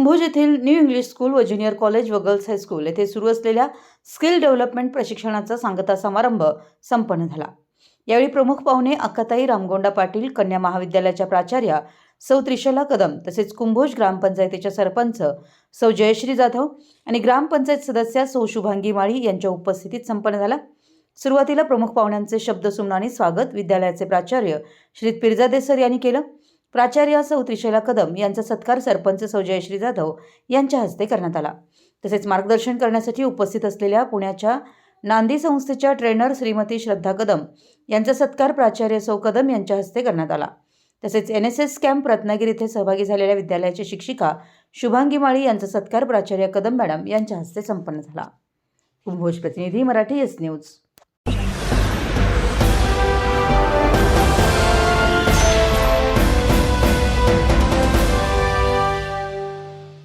कुंभोज येथील new English school व junior college व गर्ल्स हायस्कूल येथे सुरू असलेल्या स्किल डेव्हलपमेंट प्रशिक्षणाचा सांगता समारंभ संपन्न झाला. यावेळी प्रमुख पाहुणे अक्काताई रामगोंडा पाटील कन्या महाविद्यालयाच्या प्राचार्या सौ त्रिशला कदम तसेच कुंभोज ग्रामपंचायतीच्या सरपंच सौ जयश्री जाधव आणि ग्रामपंचायत सदस्या सौ शुभांगी माळी यांच्या उपस्थितीत संपन्न झाला. सुरुवातीला प्रमुख पाहुण्यांचे शब्दसुमनाने स्वागत विद्यालयाचे प्राचार्य श्री पिर्जादेसर यांनी केलं. प्राचार्य सौ त्रिशैला कदम यांचा सत्कार सरपंच सौ जयश्री जाधव यांच्या हस्ते करण्यात आला. तसेच मार्गदर्शन करण्यासाठी उपस्थित असलेल्या पुण्याच्या नांदी संस्थेच्या ट्रेनर श्रीमती श्रद्धा कदम यांचा सत्कार प्राचार्य सौ कदम यांच्या हस्ते करण्यात आला. तसेच N S S camp Ratnagiri येथे सहभागी झालेल्या विद्यालयाची शिक्षिका शुभांगी माळी यांचा सत्कार प्राचार्य कदम मॅडम यांच्या हस्ते संपन्न झाला. कुंभोज प्रतिनिधी मराठी एस न्यूज.